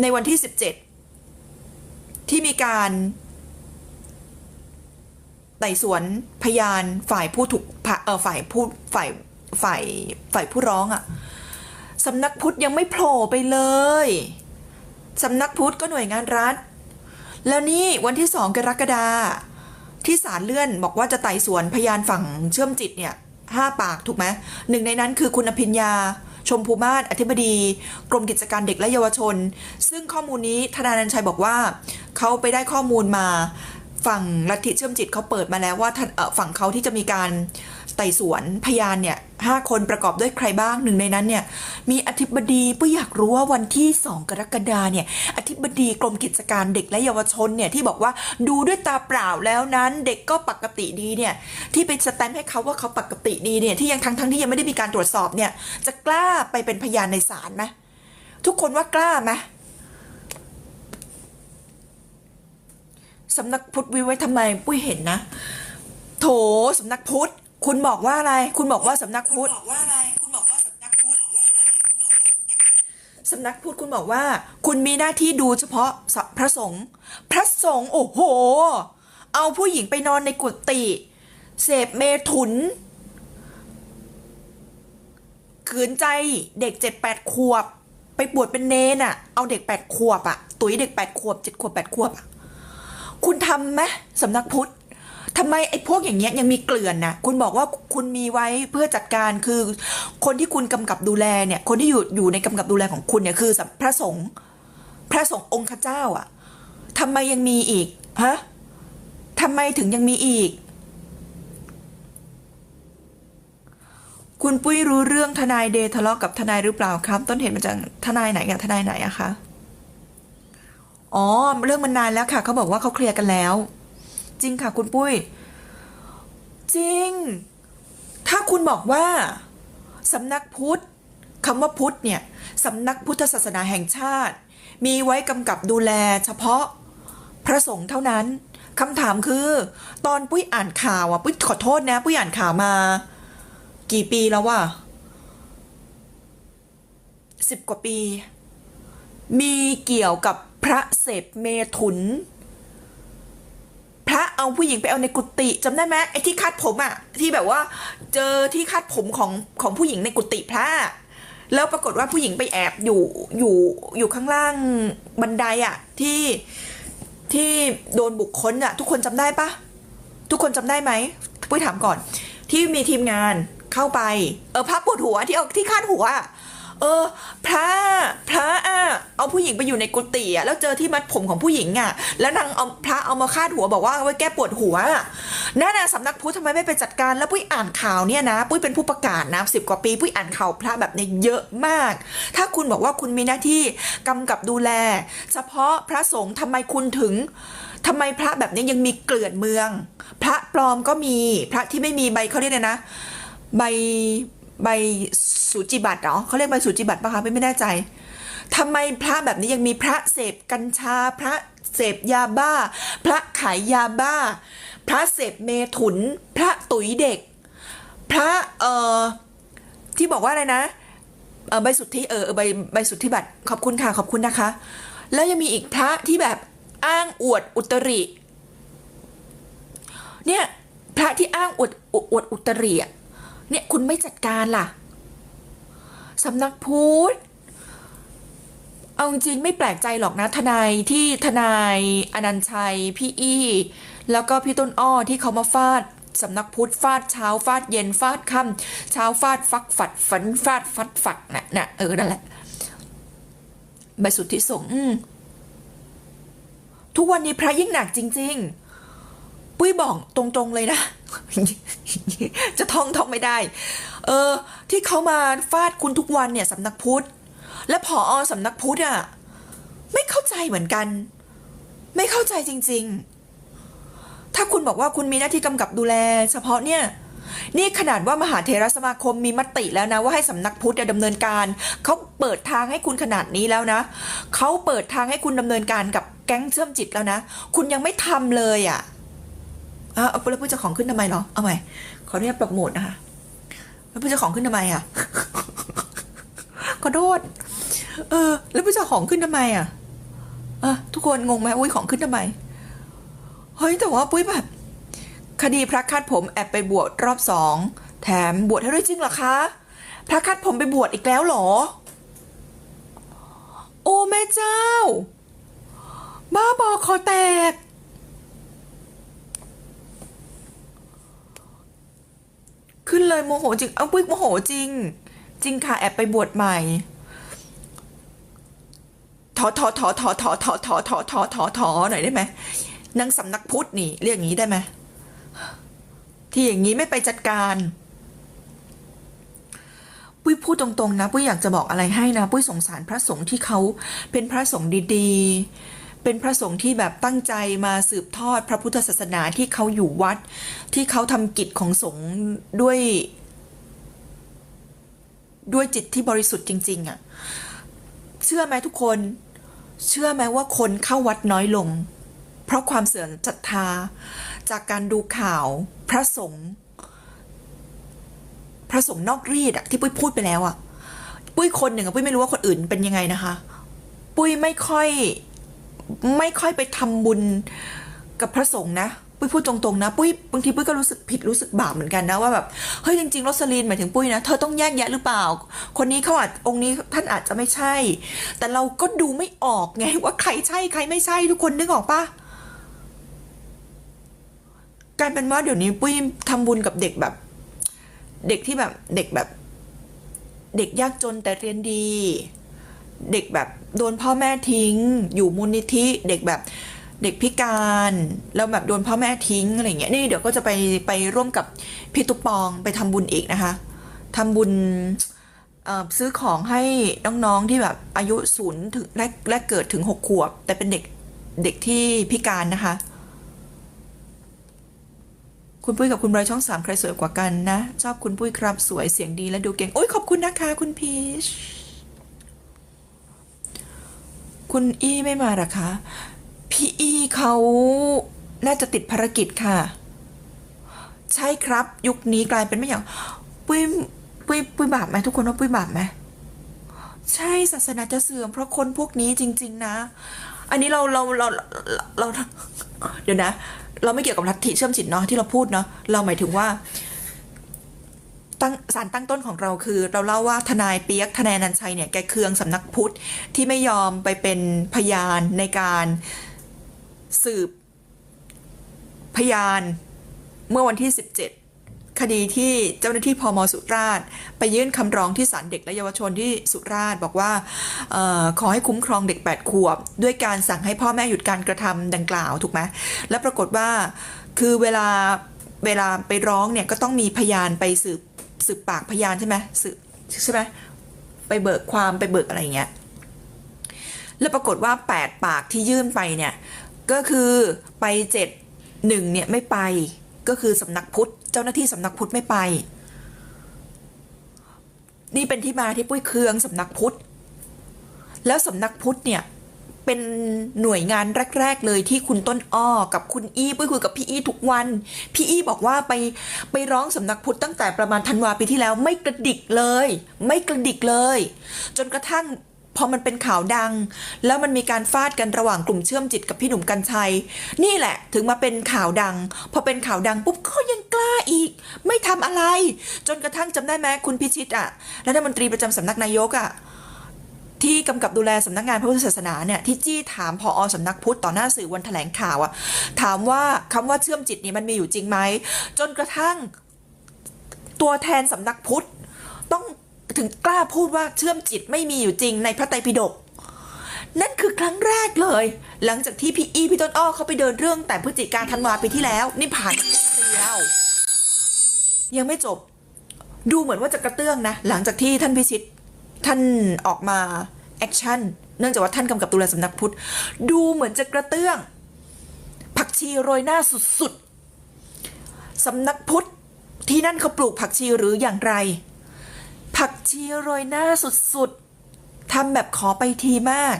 ในวันที่ 17 ที่มีการไต่สวนพยานฝ่ายผู้ถูกเออฝ่ายผู้ฝ่ายฝ่ายฝ่ายผู้ร้องอะสำนักพุทธยังไม่โผล่ไปเลยสำนักพุทธก็หน่วยงานรัฐ แล้วนี่วันที่สองกรกฎาที่ศาลเลื่อนบอกว่าจะไต่สวนพยานฝั่งเชื่อมจิตเนี่ยห้าปากถูกไหมหนึ่งในนั้นคือคุณอภิญญา ชมพูมาศอธิบดี กรมกิจการเด็กและเยาวชน ซึ่งข้อมูลนี้ธนานันชัยบอกว่า เขาไปได้ข้อมูลมา ฝั่งลัทธิเชื่อมจิตเขาเปิดมาแล้วว่าฝั่งเขาที่จะมีการ ไต่สวนพยานเนี่ยห้าคนประกอบด้วยใครบ้างหนึ่งในนั้นเนี่ยมีอธิบดีปุ้ยอยากรู้ว่าวันที่ 2 กรกฎาเนี่ยอธิบดีกรมกิจการเด็กและเยาวชนเนี่ยที่บอกว่าดูด้วยตาเปล่าแล้วนั้น เด็กก็ปกติดีเนี่ยที่ไปสแตมป์ให้เขาว่าเขาปกติดีเนี่ยที่ยังทั้งทั้งที่ยังไม่ได้มีการตรวจสอบเนี่ยจะกล้าไปเป็นพยานในศาลไหมทุกคนว่ากล้าไหมสำนักพุทธวิไว้ทำไมปุ้ยเห็นนะ โถสำนักพุทธ คุณบอกว่าอะไร คุณบอกว่าสำนักพุทธสำนักพุทธคุณบอกว่า คุณมีหน้าที่ดูเฉพาะพระสงฆ์พระสงฆ์โอ้โห เอาผู้หญิงไปนอนในกุฏิเสพเมถุน ขืนใจเด็กเจ็ดแปดขวบ ไปบวชเป็นเนนอะเอาเด็กแปดขวบอะตุ๋ยเด็กแปดขวบเจ็ดขวบแปดขวบอะคุณทำไหมสำนักพุทธ ทำไมไอ้พวกอย่างเงี้ยยังมีเกลื่อนนะคุณบอกว่าคุณมีไว้เพื่อจัดการคือ คนที่คุณกำกับดูแลเนี่ย คนที่อยู่อยู่ในกำกับดูแลของคุณเนี่ยคือพระสงฆ์พระสงฆ์องค์ข้าเจ้าอะทำไมยังมีอีกฮะทำไมถึงยังมีอีก คุณปุ้ยรู้เรื่องทนายเดทะเลาะกับทนายหรือเปล่าครับ ต้นเหตุมาจากทนายไหนกับทนายไหนอะคะอ๋อเรื่องมันนานแล้วค่ะเขาบอกว่าเขาเคลียร์กันแล้ว จริงค่ะคุณปุ้ย จริง ถ้าคุณบอกว่าสำนักพุทธคำว่าพุทธเนี่ยสำนักพุทธศาสนาแห่งชาติ มีไว้กำกับดูแลเฉพาะพระสงฆ์เท่านั้นคำถามคือ ตอนปุ้ยอ่านข่าวอะปุ้ยขอโทษนะ ปุ้ยอ่านข่าวมา กี่ปีแล้ววะสิบกว่าปี มีเกี่ยวกับพระเสพเมถุน เอาผู้หญิงไปเอาในกุฏิจำได้ไหมไอ้ที่คาดผมอะที่แบบว่า เจอที่คาดผมของของผู้หญิงในกุฏิพระแล้วปรากฏว่าผู้หญิงไปแอบอยู่อยู่อยู่ข้างล่างบันไดอะที่ที่โดนบุกค้นอะทุกคนจำได้ปะทุกคนจำได้ไหมปุ้ยถามก่อน ที่มีทีมงานเข้าไป เออพระปวดหัวที่เอาที่คาดหัวอะ เออ พระพระอะเอาผู้หญิงไปอยู่ในกุฏิอะแล้วเจอที่มัดผมของผู้หญิงอะ แล้วนางเอาพระเอามาคาดหัวบอกว่าเอาไว้แก้ปวดหัวอะนั่นน่ะสำนักพุทธทำไมไม่ไปจัดการแล้วปุ้ยอ่านข่าวเนี่ยนะปุ้ยเป็นผู้ประกาศนะสิบกว่าปีปุ้ยอ่านข่าวพระแบบเนี้ยเยอะมาก ถ้าคุณบอกว่าคุณมีหน้าที่กำกับดูแล เฉพาะพระสงฆ์ทำไมคุณถึงทำไมพระแบบนี้ยังมีเกลื่อนเมือง พระปลอมก็มีพระที่ไม่มีใบเขาเรียกนะใบ ใบสูจิบัตรเหรอเขาเรียกใบสูจิบัตรปะคะไม่ไม่แน่ใจทำไมพระแบบนี้ยังมีพระเสพกัญชาพระเสพยาบ้า พระขายยาบ้า พระเสพเมถุน พระตุ๋ยเด็ก พระเอ่อที่บอกว่าอะไรนะเออใบสุทธิเออใบใบสุทธิบัตรขอบคุณค่ะขอบคุณนะคะ แล้วยังมีอีกพระที่แบบอ้างอวดอุตริ เนี่ยพระที่อ้างอวดอวดอุตริอะ เนี่ยคุณไม่จัดการล่ะสำนักพุทธเอาจริงไม่แปลกใจหรอกนะทนายที่ทนายอนันชัย พี่อี้ แล้วก็พี่ต้นอ้อที่เขามาฟาดสำนักพุทธฟาดเช้าฟาดเย็นฟาดค่ำเช้าฟาดฟักฝัดฝันฟาดฟัดฝักน่ะน่ะเออนั่นแหละใบสุทธิสงฆ์ทุกวันนี้พระยิ่งหนักจริง ๆ ปุ้ยบอกตรงๆเลยนะ จะท่องท่องไม่ได้ เออ ที่เขามาฟาดคุณทุกวันเนี่ยสำนักพุทธ และผออสำนักพุทธอะไม่เข้าใจเหมือนกัน ไม่เข้าใจจริง ๆ ถ้าคุณบอกว่าคุณมีหน้าที่กำกับดูแล เฉพาะเนี่ย นี่ขนาดว่ามหาเทรสมาคมมีมติแล้วนะว่าให้สำนักพุทธดำเนินการ เขาเปิดทางให้คุณขนาดนี้แล้วนะ เขาเปิดทางให้คุณดำเนินการกับแก๊งเชื่อมจิตแล้วนะ คุณยังไม่ทำเลยอะ อะเอาแล้วพูดเจ้าของขึ้นทำไมเหรอ เอาใหม่ ขออนุญาตปรับโหมดนะคะ แล้วพูดเจ้าของขึ้นทำไมอะ ขอโทษ เออ แล้วพูดเจ้าของขึ้นทำไมอะอะทุกคนงงไหมอุ้ยของขึ้นทำไม เฮ้ยแต่ว่าปุ้ยแบบ คดีพระคาดผมแอบไปบวชรอบสอง แถมบวชให้ด้วยจริงเหรอคะ พระคาดผมไปบวชอีกแล้วหรอ โอ้แม่เจ้า บ้าบอคอแตก ขึ้นเลยโมโหจริง เอาปุ้ยโมโหจริง จริงค่ะแอบไปบวชใหม่ถอถอถอถอถอถอถอถอถอถอถอหน่อยได้ไหมนางสำนักพุทธนี่ เรียกอย่างนี้ได้ไหมที่อย่างนี้ไม่ไปจัดการปุ้ยพูดตรงๆนะปุ้ยอยากจะบอกอะไรให้นะปุ้ยสงสารพระสงฆ์ที่เขาเป็นพระสงฆ์ดีๆ เป็นพระสงฆ์ที่แบบตั้งใจมาสืบทอดพระพุทธศาสนาที่เขาอยู่วัด ที่เขาทำกิจของสงฆ์ด้วย ด้วยจิตที่บริสุทธิ์จริง ๆอะ่ะเชื่อไหมทุกคน เชื่อไหมว่าคนเข้าวัดน้อยลง เพราะความเสื่อมศรัทธา จากการดูข่าวพระสงฆ์พระสงฆ์นอกรีดอะที่ปุ้ยพูดไปแล้วอะปุ้ยคนหนึ่งอะปุ้ยไม่รู้ว่าคนอื่นเป็นยังไงนะคะ ปุ้ยไม่ค่อย ไม่ค่อยไปทำบุญกับพระสงฆ์นะปุ้ยพูดตรงๆนะ ปุ้ยบางทีปุ้ยก็รู้สึกผิดรู้สึกบาปเหมือนกันนะว่าแบบเฮ้ยจริงๆโรสลีนหมายถึงปุ้ยนะเธอต้องแยกแยะหรือเปล่า คนนี้เขาอาจองค์นี้ท่านอาจจะไม่ใช่ แต่เราก็ดูไม่ออกไงว่าใครใช่ใครไม่ใช่ทุกคนนึกออกปะการเป็นว่าเดี๋ยวนี้ปุ้ยทำบุญกับเด็กแบบ เด็กที่แบบเด็กแบบ เด็กยากจนแต่เรียนดี เด็กแบบโดนพ่อแม่ทิ้ง อยู่มูลนิธิเด็กแบบเด็กพิการแล้วแบบโดนพ่อแม่ทิ้งอะไรเงี้ยนี่เดี๋ยวก็จะไปไปร่วมกับพี่ตุ๊กปองไปทำบุญอีกนะคะทำบุญซื้อของให้น้องๆที่แบบอายุศูนย์ถึงแรกแรกเกิดถึงหกขวบ แต่เป็นเด็กเด็กที่พิการนะคะ คุณปุ้ยกับคุณไบรช่องสามใครสวยกว่ากันนะ ชอบคุณปุ้ยครับสวยเสียงดีและดูเก่ง โอ้ยขอบคุณนะคะ คุณพีช คุณอี้ไม่มาหรอคะ พี่อี้เขาน่าจะติดภารกิจค่ะ ใช่ครับ ยุคนี้กลายเป็นไม่อย่าง ปุ้ยปุ้ยปุ้ยบาปไหมทุกคนว่าปุ้ยบาปไหมใช่ศาสนาจะเสื่อมเพราะคนพวกนี้จริง ๆ นะ อันนี้เราเราเราเราเราเดี๋ยวนะ เราไม่เกี่ยวกับลัทธิเชื่อมจิตเนาะที่เราพูดเนาะเราหมายถึงว่า ตั้งสารตั้งต้นของเราคือ เราเล่าว่าทนายเปียกทนายนันชัยเนี่ยแกเคืองสำนักพุทธที่ไม่ยอมไปเป็นพยานในการสืบพยานเมื่อวันที่ 17 คดีที่เจ้าหน้าที่พมสุราษฎร์ไปยื่นคำร้องที่ศาลเด็กและเยาวชนที่สุราษฎร์บอกว่าออขอให้คุ้มครองเด็ก 8 ขวบ ด้วยการสั่งให้พ่อแม่หยุดการกระทำดังกล่าวถูกไหมและปรากฏว่าคือเวลาเวลาไปร้องเนี่ยก็ต้องมีพยานไปสืบ สืบปากพยานใช่ไหมสืบใช่ไหมไปเบิกความไปเบิกอะไรอย่างเงี้ยแล้วปรากฏว่า 8 ปากที่ยื่นไปเนี่ยก็คือไปเจ็ดหนึ่งเนี่ยไม่ไปก็คือสำนักพุทธเจ้าหน้าที่สำนักพุทธไม่ไป นี่เป็นที่มาที่ปุ้ยเคืองสำนักพุทธแล้วสำนักพุทธเนี่ย เป็นหน่วยงานแรก ๆ เลยที่คุณต้นอ้อกับคุณอี้ปุ้ยคุยกับพี่อี้ทุกวัน พี่อี้บอกว่าไปไปร้องสำนักพุทธตั้งแต่ประมาณธันวาปีที่แล้วไม่กระดิกเลย ไม่กระดิกเลย จนกระทั่งพอมันเป็นข่าวดัง แล้วมันมีการฟาดกันระหว่างกลุ่มเชื่อมจิตกับพี่หนุ่มกัญชัย นี่แหละถึงมาเป็นข่าวดัง พอเป็นข่าวดังปุ๊บก็ยังกล้าอีก ไม่ทำอะไร จนกระทั่งจำได้ไหมคุณพิชิตอะรัฐมนตรีประจำสำนักนายกอะ ที่กำกับดูแลสำนักงานพระพุทธศาสนาเนี่ยที่จี้ถามพออสำนักพุทธต่อหน้าสื่อวันแถลงข่าวอะถามว่าคำว่าเชื่อมจิตนี่มันมีอยู่จริงไหมจนกระทั่งตัวแทนสำนักพุทธต้องถึงกล้าพูดว่าเชื่อมจิตไม่มีอยู่จริงในพระไตรปิฎกนั่นคือครั้งแรกเลย หลังจากที่พี่อีพี่ต้นอ้อเขาไปเดินเรื่องแต่พฤศจิกาธันวาปีที่แล้ว นี่ผ่านปีแล้วยังไม่จบ ดูเหมือนว่าจะกระเตื้องนะ หลังจากที่ท่านพิชิตท่านออกมา แอคชั่นเนื่องจากว่าท่านกำกับดูแลสำนักพุทธ ดูเหมือนจะกระเตื้อง ผักชีโรยหน้าสุดๆสำนักพุทธที่นั่นเขาปลูกผักชีหรืออย่างไร ผักชีโรยหน้าสุดๆทำแบบขอไปทีมาก